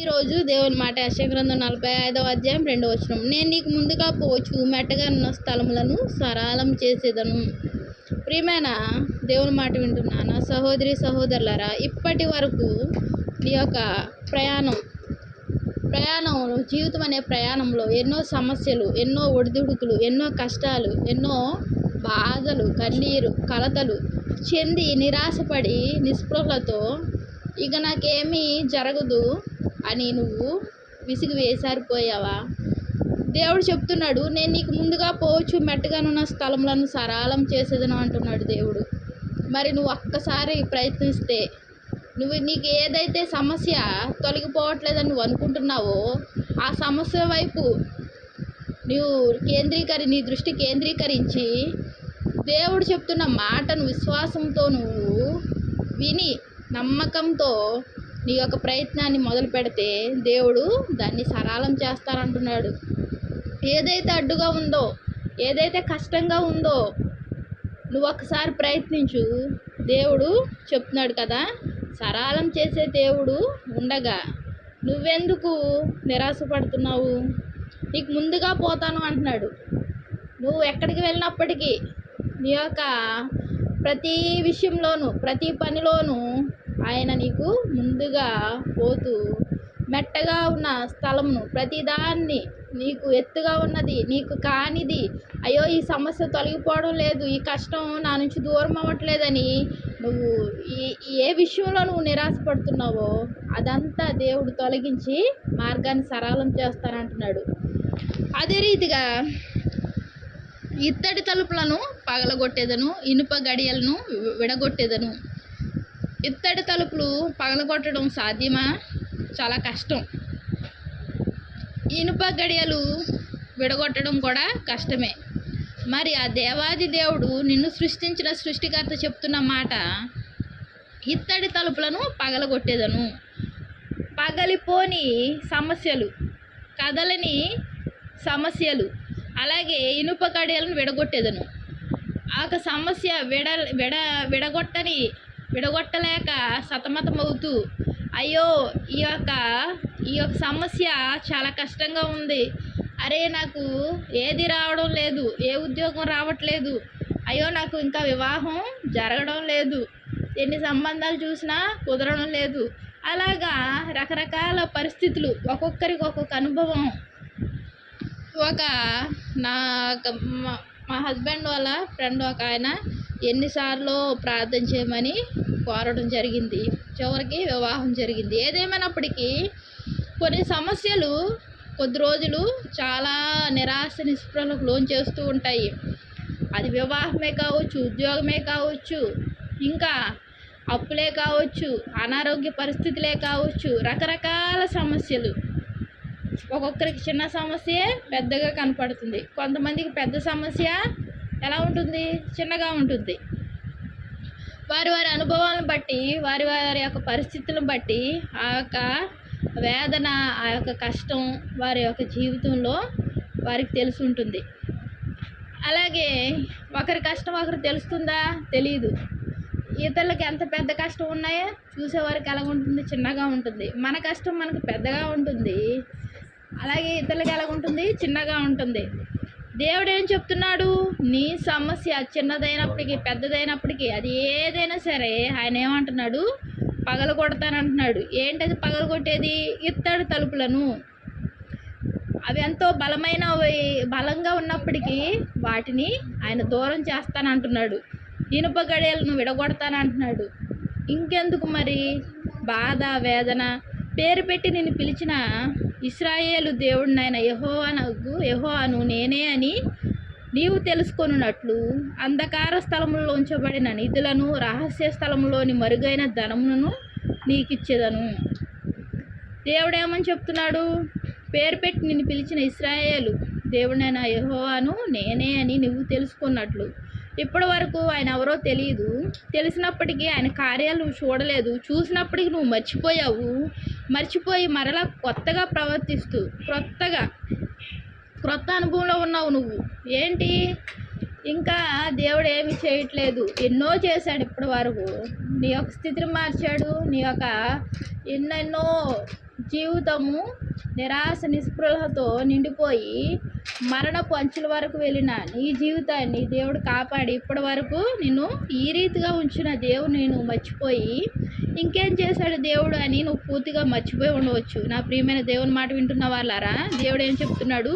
ఈరోజు దేవుని మాట యశగ్రంథం నలభై ఐదవ అధ్యాయం రెండవ వచనం. నేను నీకు ముందుగా పోవచ్చు మెట్టగా ఉన్న స్థలములను సరళం చేసేదను. ప్రియమైన దేవుని మాట వింటున్నాను సహోదరి సహోదరులరా ఇప్పటి వరకు నీ యొక్క ప్రయాణం ప్రయాణం జీవితం అనే ప్రయాణంలో ఎన్నో సమస్యలు ఎన్నో ఒడిదుడుకులు ఎన్నో కష్టాలు ఎన్నో బాధలు కన్నీరు కలతలు చెంది నిరాశపడి నిస్పృహలతో ఇక నాకేమీ జరగదు. అని నువ్వు విసిగి వేసారిపోయావా దేవుడు చెప్తున్నాడు నేను నీకు ముందుగా పోవచ్చు మెట్టగానున్న స్థలంలో సరళం చేసేదను అంటున్నాడు దేవుడు. మరి నువ్వు ఒక్కసారి ప్రయత్నిస్తే నువ్వు నీకు ఏదైతే సమస్య తొలగిపోవట్లేదని నువ్వు అనుకుంటున్నావో ఆ సమస్య వైపు నువ్వు కేంద్రీకరి నీ దృష్టి కేంద్రీకరించి దేవుడు చెప్తున్న మాటను విశ్వాసంతో నువ్వు విని నమ్మకంతో నీ యొక్క ప్రయత్నాన్ని మొదలు పెడితే దేవుడు దాన్ని సరళం చేస్తారంటున్నాడు. ఏదైతే అడ్డుగా ఉందో ఏదైతే కష్టంగా ఉందో నువ్వు ఒకసారి ప్రయత్నించు. దేవుడు చెప్తున్నాడు కదా సరళం చేసే దేవుడు ఉండగా నువ్వెందుకు నిరాశపడుతున్నావు? నీకు ముందుగా పోతాను అంటున్నాడు. నువ్వు ఎక్కడికి వెళ్ళినప్పటికీ నీ యొక్క ప్రతి విషయంలోనూ ప్రతి పనిలోనూ ఆయన నీకు ముందుగా పోతూ మెట్టగా ఉన్న స్థలమును ప్రతిదాన్ని నీకు ఎత్తుగా ఉన్నది నీకు కానిది. అయ్యో ఈ సమస్య తొలగిపోవడం లేదు ఈ కష్టం నా నుంచి దూరం అవ్వట్లేదని నువ్వు ఈ ఏ విషయంలో నువ్వు నిరాశపడుతున్నావో అదంతా దేవుడు తొలగించి మార్గాన్ని సరళం చేస్తానంటున్నాడు. అదే రీతిగా ఇత్తడి తలుపులను పగలగొట్టేదను ఇనుప గడియలను విడగొట్టేదను. ఇత్తడి తలుపులు పగలగొట్టడం సాధ్యమా? చాలా కష్టం. ఇనుప గడియలు విడగొట్టడం కూడా కష్టమే. మరి ఆ దేవాది దేవుడు నిన్ను సృష్టించిన సృష్టికర్త చెప్తున్న మాట ఇత్తడి తలుపులను పగలగొట్టేదను. పగలిపోని సమస్యలు కదలని సమస్యలు అలాగే ఇనుప కడియలను విడగొట్టేదను. ఆ యొక్క సమస్య విడ విడ విడగొట్టని విడగొట్టలేక సతమతమవుతూ అయ్యో ఈ యొక్క ఈ యొక్క సమస్య చాలా కష్టంగా ఉంది. అరే నాకు ఏది రావడం లేదు ఏ ఉద్యోగం రావట్లేదు. అయ్యో నాకు ఇంకా వివాహం జరగడం లేదు. ఎన్ని సంబంధాలు చూసినా కుదరడం లేదు. అలాగా రకరకాల పరిస్థితులు ఒక్కొక్కరికి ఒక్కొక్క అనుభవం. ఒక నా మా హస్బెండ్ వాళ్ళ ఫ్రెండ్ ఒక ఆయన ఎన్నిసార్లు ప్రార్థన చేయమని కోరడం జరిగింది. చివరికి వివాహం జరిగింది. ఏదేమైనప్పటికీ కొన్ని సమస్యలు కొద్ది రోజులు చాలా నిరాశ నిస్పృహలకు లోన్ చేస్తూ ఉంటాయి. అది వివాహమే కావచ్చు ఉద్యోగమే కావచ్చు ఇంకా అప్పులే కావచ్చు అనారోగ్య పరిస్థితులే కావచ్చు రకరకాల సమస్యలు. ఒక్కొక్కరికి చిన్న సమస్యే పెద్దగా కనపడుతుంది. కొంతమందికి పెద్ద సమస్య ఎలా ఉంటుంది? చిన్నగా ఉంటుంది. వారి వారి అనుభవాలను బట్టి వారి వారి యొక్క పరిస్థితులను బట్టి ఆ యొక్క వేదన ఆ యొక్క కష్టం వారి యొక్క జీవితంలో వారికి తెలిసి ఉంటుంది. అలాగే ఒకరి కష్టం ఒకరు తెలుస్తుందా? తెలియదు ఇతరులకి ఎంత పెద్ద కష్టం ఉన్నాయో చూసేవారికి ఎలా ఉంటుంది? చిన్నగా ఉంటుంది. మన కష్టం మనకు పెద్దగా ఉంటుంది. అలాగే ఇతరులకి ఎలా ఉంటుంది? చిన్నగా ఉంటుంది. దేవుడు ఏం చెప్తున్నాడు? నీ సమస్య చిన్నదైనప్పటికీ పెద్దదైనప్పటికీ అది ఏదైనా సరే ఆయన ఏమంటున్నాడు? పగల కొడతానంటున్నాడు. ఏంటది పగల కొట్టేది? ఇత్తడి తలుపులను. అవి ఎంతో బలమైన బలంగా ఉన్నప్పటికీ వాటిని ఆయన దూరం చేస్తానంటున్నాడు. ఇనుప గడియలను విడగొడతానంటున్నాడు. ఇంకెందుకు మరి? బాధ వేదన. పేరు పెట్టి నేను పిలిచిన ఇస్రాయేలు దేవుడినైన యహోవానకు యహోవాను నేనే అని నీవు తెలుసుకొనున్నట్లు అంధకార స్థలములో ఉంచబడిన నిధులను రహస్య స్థలంలోని మరుగైన ధనమును నీకిచ్చేదను. దేవుడేమని చెప్తున్నాడు? పేరు పెట్టి నిన్ను పిలిచిన ఇస్రాయేలు దేవుడైన యహోవాను నేనే అని నువ్వు తెలుసుకున్నట్లు. ఇప్పటి వరకు ఆయన ఎవరో తెలియదు తెలిసినప్పటికీ ఆయన కార్యాలు నువ్వు చూడలేదు. చూసినప్పటికీ నువ్వు మర్చిపోయావు. మర్చిపోయి మరలా కొత్తగా ప్రవర్తిస్తూ క్రొత్తగా క్రొత్త అనుభవంలో ఉన్నావు నువ్వు. ఏంటి? ఇంకా దేవుడు ఏమి చేయట్లేదు. ఎన్నో చేశాడు ఇప్పటి వరకు నీ యొక్క స్థితిని మార్చాడు. నీ యొక్క ఎన్నెన్నో జీవితము నిరాశ నిస్పృహలతో నిండిపోయి మరణపు అంచుల వరకు వెళ్ళిన నీ జీవితాన్ని దేవుడు కాపాడి ఇప్పటి వరకు నిన్ను ఈ రీతిగా ఉంచిన దేవుడు నేను మర్చిపోయి ఇంకేం చేశాడు దేవుడు అని నువ్వు పూర్తిగా మర్చిపోయి ఉండవచ్చు. నా ప్రియమైన దేవుని మాట వింటున్న వాళ్ళారా దేవుడు ఏం చెప్తున్నాడు?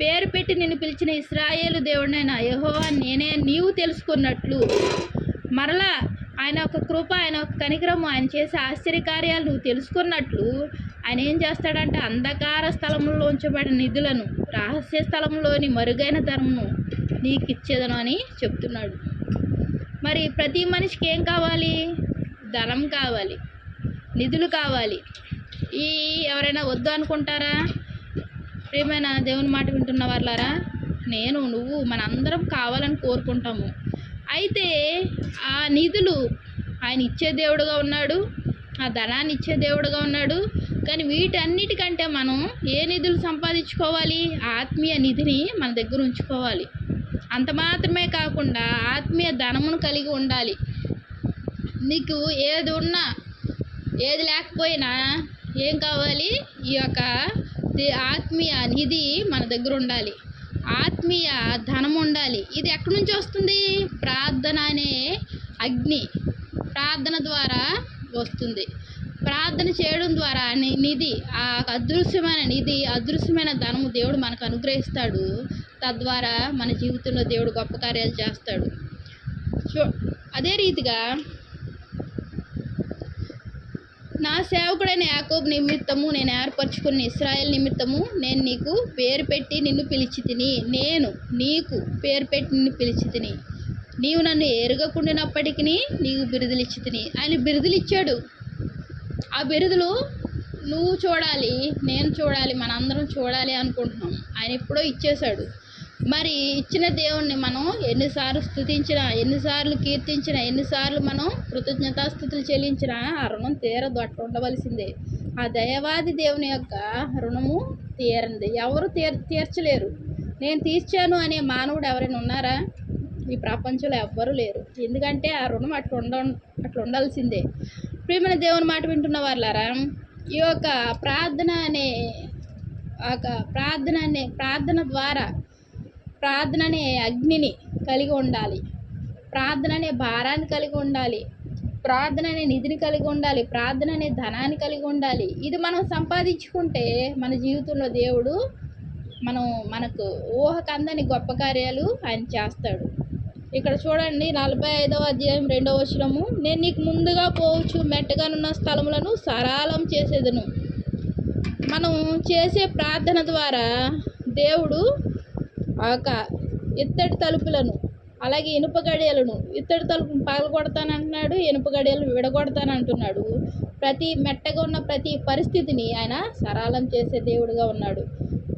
పేరు పెట్టి నిన్ను పిలిచిన ఇస్రాయేలు దేవుడినైనా యహో నేనే నీవు తెలుసుకున్నట్లు. మరలా ఆయన ఒక కృప ఆయన ఒక కనికరము ఆయన చేసే ఆశ్చర్యకార్యాలు నువ్వు తెలుసుకున్నట్లు. ఆయన ఏం చేస్తాడంటే అంధకార స్థలంలో ఉంచబడిన నిధులను రహస్య స్థలంలోని మరుగైన ధనమును నీకు ఇచ్చేదను అని చెప్తున్నాడు. మరి ప్రతి మనిషికి ఏం కావాలి? ధనం కావాలి నిధులు కావాలి. ఈ ఎవరైనా వద్దు అనుకుంటారా? ప్రియమైన దేవుని మాట వింటున్న వాళ్ళారా నేను నువ్వు మనందరం కావాలని కోరుకుంటాము. అయితే ఆ నిధులు ఆయన ఇచ్చే దేవుడుగా ఉన్నాడు ఆ ధనాన్ని ఇచ్చే దేవుడుగా ఉన్నాడు కానీ వీటన్నిటికంటే మనం ఏ నిధులు సంపాదించుకోవాలి? ఆత్మీయ నిధిని మన దగ్గర ఉంచుకోవాలి. అంత మాత్రమే కాకుండా ఆత్మీయ ధనమును కలిగి ఉండాలి. నీకు ఏది ఉన్నా ఏది లేకపోయినా ఏం కావాలి? ఈ యొక్క ఆత్మీయ నిధి మన దగ్గర ఉండాలి. ఆత్మీయ ధనం ఉండాలి. ఇది ఎక్కడి నుంచి వస్తుంది? ప్రార్థన అనే అగ్ని. ప్రార్థన ద్వారా వస్తుంది. ప్రార్థన చేయడం ద్వారా ని- నిధి ఆ అదృశ్యమైన నిధి అదృశ్యమైన ధనము దేవుడు మనకు అనుగ్రహిస్తాడు. తద్వారా మన జీవితంలో దేవుడు గొప్ప కార్యాలు చేస్తాడు. చూ అదే రీతిగా నా సేవకుడైన యాకోబ్ నిమిత్తము నేను ఏర్పరచుకున్న ఇస్రాయల్ నిమిత్తము నేను నీకు పేరు పెట్టి నిన్ను పిలిచి తిని నేను నీకు పేరు పెట్టి నిన్ను పిలిచి తిని నీవు నన్ను ఎరగకుండానప్పటికీ నీకు బిరుదులు ఇచ్చి తిని. ఆయన బిరుదులు ఇచ్చాడు. ఆ బిరుదులు నువ్వు చూడాలి నేను చూడాలి మనందరం చూడాలి అనుకుంటున్నాం. ఆయన ఎప్పుడో ఇచ్చేశాడు. మరి ఇచ్చిన దేవుణ్ణి మనం ఎన్నిసార్లు స్థుతించినా ఎన్నిసార్లు కీర్తించినా ఎన్నిసార్లు మనం కృతజ్ఞతాస్థుతులు చెల్లించినా ఆ రుణం తీరదు అట్లా ఉండవలసిందే. ఆ దయవాది దేవుని యొక్క రుణము తీరంది ఎవరు తీర్ తీర్చలేరు. నేను తీర్చాను అనే మానవుడు ఎవరైనా ఉన్నారా? ఈ ప్రపంచంలో ఎవ్వరూ లేరు. ఎందుకంటే ఆ రుణం అట్లా ఉండ అట్లా ఉండాల్సిందే. ప్రియమైన దేవుని మాట వింటున్న వాళ్ళారా? ఈ యొక్క ప్రార్థన అనే ఒక ప్రార్థన అనే ప్రార్థన ద్వారా ప్రార్థన అనే అగ్నిని కలిగి ఉండాలి. ప్రార్థన అనే భారాన్ని కలిగి ఉండాలి. ప్రార్థన అనే నిధిని కలిగి ఉండాలి. ప్రార్థన అనే ధనాన్ని కలిగి ఉండాలి. ఇది మనం సంపాదించుకుంటే మన జీవితంలో దేవుడు మనం మనకు ఊహకందని గొప్ప కార్యాలు ఆయన చేస్తాడు. ఇక్కడ చూడండి నలభై ఐదవ అధ్యాయం రెండవ వచనము. నేను నీకు ముందుగా పోవచ్చు మెట్టగానున్న స్థలములను సరాలం చేసేదను. మనం చేసే ప్రార్థన ద్వారా దేవుడు ఒక ఇత్తడి తలుపులను అలాగే ఇనుప గడియలను ఇత్తడి తలుపు పగలగొడతానంటున్నాడు ఇనుప గడియలు విడగొడతానంటున్నాడు. ప్రతి మెట్టగా ఉన్న ప్రతి పరిస్థితిని ఆయన సరళం చేసే దేవుడుగా ఉన్నాడు.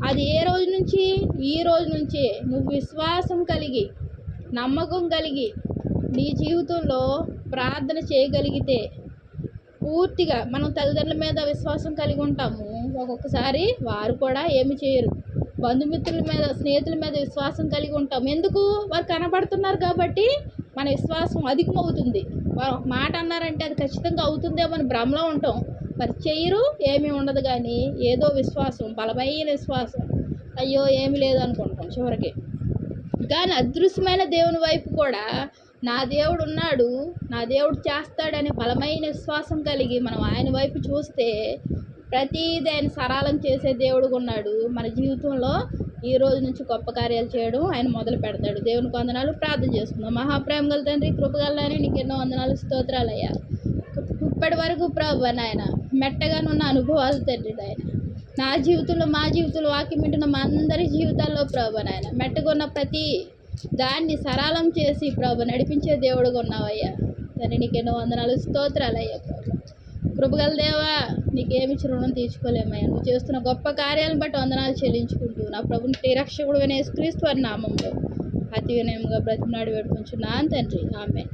అది ఏ రోజు నుంచి? ఈ రోజు నుంచే. నువ్వు విశ్వాసం కలిగి నమ్మకం కలిగి నీ జీవితంలో ప్రార్థన చేయగలిగితే పూర్తిగా మనం తల్లిదండ్రుల మీద విశ్వాసం కలిగి ఉంటాము. ఒక్కొక్కసారి వారు కూడా ఏమి చేయరు. బంధుమిత్రుల మీద స్నేహితుల మీద విశ్వాసం కలిగి ఉంటాం ఎందుకు? వారు కనబడుతున్నారు కాబట్టి మన విశ్వాసం అధికమవుతుంది. వారు ఒక మాట అన్నారంటే అది ఖచ్చితంగా అవుతుందేమో అని భ్రమలో ఉంటాం. మరి చేయరు ఏమీ ఉండదు కానీ ఏదో విశ్వాసం బలమైన విశ్వాసం. అయ్యో ఏమీ లేదు అనుకుంటాం చివరికి. కానీ అదృశ్యమైన దేవుని వైపు కూడా నా దేవుడు ఉన్నాడు నా దేవుడు చేస్తాడనే బలమైన విశ్వాసం కలిగి మనం ఆయన వైపు చూస్తే ప్రతిదీ ఆయన సరళం చేసే దేవుడు ఉన్నాడు. మన జీవితంలో ఈ రోజు నుంచి గొప్ప కార్యాలు చేయడం ఆయన మొదలు పెడతాడు. దేవునికి వందనాలు. ప్రార్థన చేసుకుందాం. మహాప్రేమ గల తండ్రి కృపగలని నీకు ఎన్నో వందనాలు స్తోత్రాలయ్యా ఇప్పటి వరకు ప్రభు నాయన మెట్టగానున్న అనుభవాలు తండ్రి నాయన. నా జీవితంలో మా జీవితంలో వాక్యం వింటున్న మా అందరి జీవితాల్లో ప్రభు నాయన. మెట్టుకున్న ప్రతి దాన్ని సరళం చేసి ప్రభు నడిపించే దేవుడుగా ఉన్నావయ్యా. తండ్రి నీకు ఎన్నో వందనాలు స్తోత్రాలయ్యా ప్రభు. కృపగల దేవా నీకేమిచ్చి రుణం తీసుకోలేమయ్యా నువ్వు చేస్తున్న గొప్ప కార్యాలను బట్టి వందనాలు చెల్లించుకుంటూ నా ప్రభుని రక్షకుడు అనే క్రీస్తు వారి నామంలో అతి వినయంగా బ్రతిమలాడి పెట్టుకుంటున్నాను తండ్రి. ఆమె